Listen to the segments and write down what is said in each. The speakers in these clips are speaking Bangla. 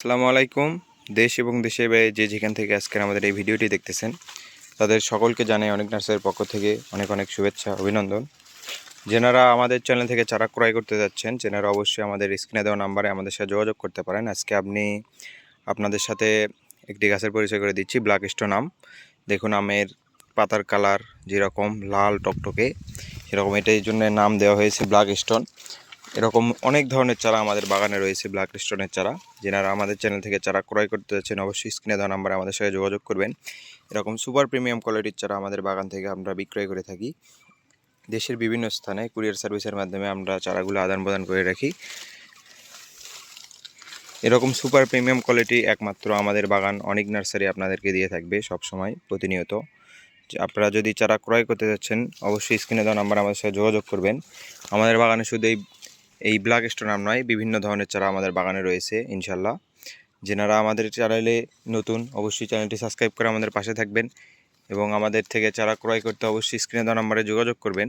আসসালামু আলাইকুম। দেশ এবং দেশের বাইরে যে যেখান থেকে আজকের আমাদের এই ভিডিওটি দেখতেছেন, তাদের সকলকে জানাই অনেক নার্সের পক্ষ থেকে অনেক অনেক শুভেচ্ছা, অভিনন্দন। যেনারা আমাদের চ্যানেল থেকে চারা ক্রয় করতে যাচ্ছেন, যেনারা অবশ্যই আমাদের স্ক্রিনে দেওয়া নাম্বারে আমাদের সাথে যোগাযোগ করতে পারেন। আজকে আপনি আপনাদের সাথে একটি গাছের পরিচয় করে দিচ্ছি ব্ল্যাক স্টোন আম দেখুন, আমের পাতার কালার যেরকম, লাল টকটকে, সেরকম এটাই জন্য নাম দেওয়া হয়েছে ব্ল্যাক স্টোন এরকম অনেক ধরনের চারা আমাদের বাগানে রয়েছে, ব্ল্যাক স্টোনের চারা। যেনারা আমাদের চ্যানেল থেকে চারা ক্রয় করতে যাচ্ছেন, অবশ্যই স্ক্রিনে দেওয়া নাম্বারে আমাদের সাথে যোগাযোগ করবেন। এরকম সুপার প্রিমিয়াম কোয়ালিটির চারা আমাদের বাগান থেকে আমরা বিক্রয় করে থাকি। দেশের বিভিন্ন স্থানে কুরিয়ার সার্ভিসের মাধ্যমে আমরা চারাগুলো আদান প্রদান করে রাখি। এরকম সুপার প্রিমিয়াম কোয়ালিটি একমাত্র আমাদের বাগান অনেক নার্সারি আপনাদেরকে দিয়ে থাকবে সব সময় প্রতিনিয়ত। আপনারা যদি চারা ক্রয় করতে যাচ্ছেন, অবশ্যই স্ক্রিনে দেওয়া নাম্বার আমাদের সাথে যোগাযোগ করবেন। আমাদের বাগানে শুধু এই এই ব্ল্যাক স্টোন আম নয়, বিভিন্ন ধরনের চারা আমাদের বাগানে রয়েছে ইনশাল্লাহ যেনারা আমাদের চ্যানেলে নতুন, অবশ্যই চ্যানেলটি সাবস্ক্রাইব করে আমাদের পাশে থাকবেন এবং আমাদের থেকে চারা ক্রয় করতে অবশ্যই স্ক্রিনে দেওয়া নাম্বারে যোগাযোগ করবেন।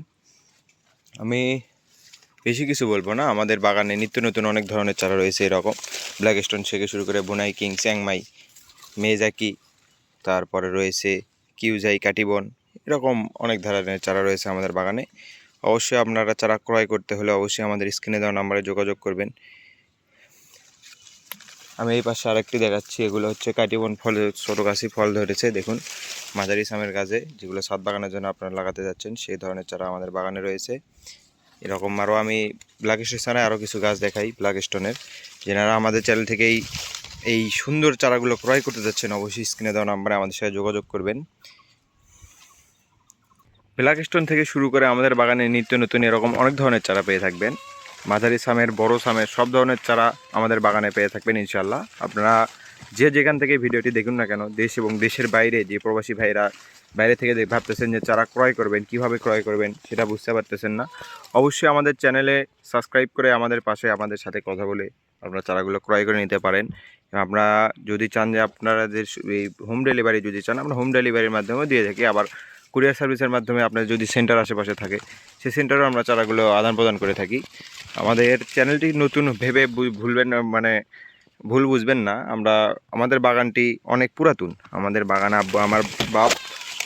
আমি বেশি কিছু বলব না, আমাদের বাগানে নিত্য নতুন অনেক ধরনের চারা রয়েছে এরকম। ব্ল্যাক স্টোন থেকে শুরু করে বোনাই, কিং চ্যাংমাই মেজাকি, তারপরে রয়েছে কিউজাই, কাটিবন, এরকম অনেক ধরনের চারা রয়েছে আমাদের বাগানে। অবশ্যই আপনারা চারা ক্রয় করতে হলে অবশ্যই আমাদের স্ক্রিনে দেওয়া নাম্বারে যোগাযোগ করবেন। আমি এই পাশে আরেকটি দেখাচ্ছি, এগুলো হচ্ছে কাটিবন ফল ছোটো গাছই ফল ধরেছে। দেখুন, মাঝারি সামের গাছে যেগুলো সাত বাগানের জন্য আপনারা লাগাতে যাচ্ছেন, সেই ধরনের চারা আমাদের বাগানে রয়েছে। এরকম আরও আমি ব্ল্যাক ছাড়া আরও কিছু গাছ দেখাই ব্ল্যাক স্টোনের যেনারা আমাদের চ্যানেল থেকেই এই সুন্দর চারাগুলো ক্রয় করতে যাচ্ছেন, অবশ্যই স্ক্রিনে দেওয়া নাম্বারে আমাদের সাথে যোগাযোগ করবেন। ব্ল্যাক স্টোন থেকে শুরু করে আমাদের বাগানে নিত্য নতুন এরকম অনেক ধরনের চারা পেয়ে থাকবেন। মাঝারি সামের, বড় সামের সব ধরনের চারা আমাদের বাগানে পেয়ে থাকবেন ইনশাল্লাহ আপনারা যে যেখান থেকে ভিডিওটি দেখুন না কেন, দেশ এবং দেশের বাইরে যে প্রবাসী ভাইরা বাইরে থেকে ভাবতেছেন যে চারা ক্রয় করবেন, কীভাবে ক্রয় করবেন, সেটা বুঝতে পারতেছেন না। অবশ্যই আমাদের চ্যানেলে সাবস্ক্রাইব করে আমাদের পাশে আমাদের সাথে কথা বলে আপনারা চারাগুলো ক্রয় করে নিতে পারেন। আপনারা যদি চান যে আপনারা যে এই হোম ডেলিভারি যদি চান, আমরা হোম ডেলিভারির মাধ্যমেও দিয়ে থাকি। আবার কুরিয়ার সার্ভিসের মাধ্যমে আপনার যদি সেন্টার আশেপাশে থাকে, সেই সেন্টারেও আমরা চারাগুলো আদান প্রদান করে থাকি। আমাদের চ্যানেলটি নতুন ভেবে ভুলবেন মানে ভুল বুঝবেন না। আমরা, আমাদের বাগানটি অনেক পুরাতন। আমাদের বাগান আব্বু, আমার বাপ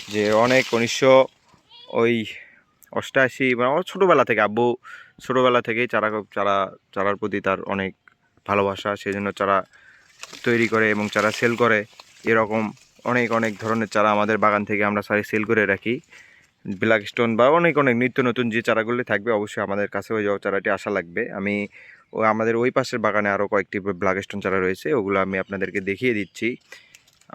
যে অনেক উনিশশো ওই অষ্টাশি মানে আমার ছোটোবেলা থেকে, আব্বু ছোটোবেলা থেকেই চারা চারা, চারার প্রতি তার অনেক ভালোবাসা। সেই জন্য চারা তৈরি করে এবং চারা সেল করে। এরকম অনেক অনেক ধরনের চারা আমাদের বাগান থেকে আমরা সারি সেল করে রাখি। ব্ল্যাক স্টোন বা অনেক অনেক নিত্য নতুন যে চারাগুলি থাকবে অবশ্যই আমাদের কাছে ওই চারাটি আসা লাগবে। আমি ও আমাদের ওই পাশের বাগানে আরও কয়েকটি ব্ল্যাক স্টোন চারা রয়েছে, ওগুলো আমি আপনাদেরকে দেখিয়ে দিচ্ছি।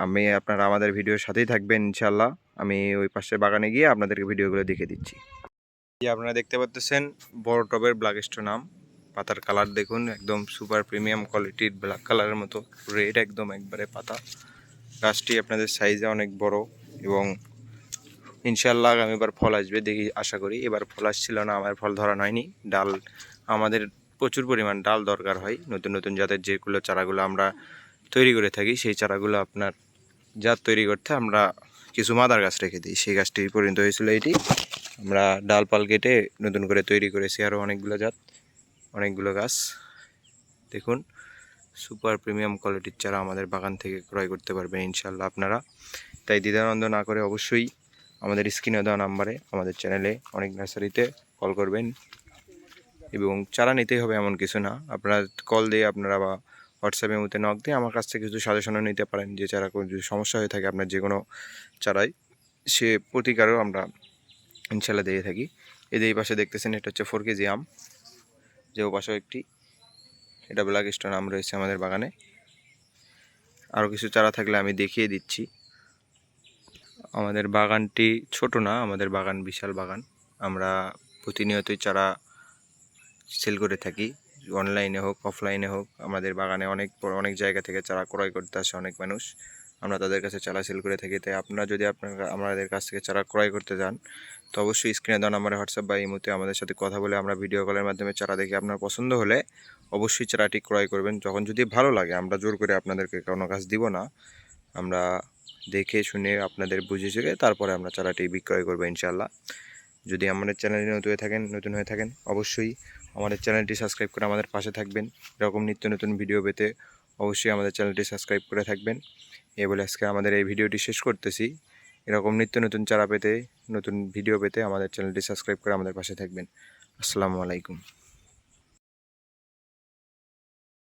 আমি, আপনারা আমাদের ভিডিওর সাথেই থাকবেন ইনশাল্লাহ আমি ওই পাশের বাগানে গিয়ে আপনাদেরকে ভিডিওগুলো দেখিয়ে দিচ্ছি। আপনারা দেখতে পাচ্ছেন বড় টবের ব্ল্যাক স্টোন আম। পাতার কালার দেখুন, একদম সুপার প্রিমিয়াম কোয়ালিটির ব্ল্যাক কালারের মতো, রেড একদম একবারে পাতা। গাছটি আপনাদের সাইজে অনেক বড় এবং ইনশাল্লাহ আগামীবার ফল আসবে দেখি, আশা করি। এবার ফল আসছিল না, আমার ফল ধরা হয়নি। ডাল, আমাদের প্রচুর পরিমাণ ডাল দরকার হয়। নতুন নতুন জাতের যেগুলো চারাগুলো আমরা তৈরি করে থাকি, সেই চারাগুলো আপনার জাত তৈরি করতে আমরা কিছু মাদার গাছ রেখে দিই। সেই গাছটি পরিণত হয়েছিল এটি। আমরা ডালপাল কেটে নতুন করে তৈরি করেছি আরও অনেকগুলো জাত, অনেকগুলো গাছ। দেখুন সুপার প্রিমিয়াম কোয়ালিটির চারা আমাদের বাগান থেকে ক্রয় করতে পারবেন ইনশাল্লাহ আপনারা। তাই দ্বিধানন্দ না করে অবশ্যই আমাদের স্ক্রিনে দেওয়া নাম্বারে আমাদের চ্যানেলে অনেক নার্সারিতে কল করবেন এবং চারা নিতেই হবে এমন কিছু না। আপনারা কল দিয়ে আপনারা বা হোয়াটসঅ্যাপের মধ্যে নক দিয়ে আমার কাছ থেকে কিছু সাজেশনও নিতে পারেন যে চারা কোনো যদি সমস্যা হয়ে থাকে আপনার যে কোনো চারাই সে প্রতিকারও আমরা ইনশাল্লাহ দিয়ে থাকি। এদের এই পাশে দেখতেছেন, এটা হচ্ছে ফোর কেজি আম। যে ও পাশেও একটি এটা ব্ল্যাক স্টোন আম রয়েছে আমাদের বাগানে। আরও কিছু চারা থাকলে আমি দেখিয়ে দিচ্ছি। আমাদের বাগানটি ছোট না, আমাদের বাগান বিশাল বাগান। আমরা প্রতিনিয়তই চারা সেল করে থাকি, অনলাইনে হোক, অফলাইনে হোক। আমাদের বাগানে অনেক অনেক জায়গা থেকে চারা ক্রয় করতে আসে অনেক মানুষ। আমরা তাদের কাছে চারা সেল করে থাকি। তাই আপনারা যদি আপনার আমাদের কাছ থেকে চারা ক্রয় করতে যান, তো অবশ্যই স্ক্রিনে দেওয়া নাম্বারে হোয়াটসঅ্যাপ বা ইমোতে আমাদের সাথে কথা বলে আমরা ভিডিও কলের মাধ্যমে চারা দেখে আপনার পছন্দ হলে অবশ্যই চারাটি ক্রয় করবেন। যখন যদি ভালো লাগে, আমরা জোর করে আপনাদেরকে কোনো কাজ দিব না। আমরা দেখে শুনে আপনাদের বুঝে চুকে তারপরে আমরা চারাটি বিক্রয় করব ইনশাল্লাহ যদি আমাদের চ্যানেলে নতুন হয়ে থাকেন, নতুন হয়ে থাকেন, অবশ্যই আমাদের চ্যানেলটি সাবস্ক্রাইব করে আমাদের পাশে থাকবেন। এরকম নিত্য নতুন ভিডিও পেতে অবশ্যই আমাদের চ্যানেলটি সাবস্ক্রাইব করে থাকবেন। এ বলে আজকে আমাদের এই ভিডিওটি শেষ করতেছি। এরকম নিত্য নতুন চারা পেতে, নতুন ভিডিও পেতে আমাদের চ্যানেলটি সাবস্ক্রাইব করে আমাদের পাশে থাকবেন। আসসালামু আলাইকুম।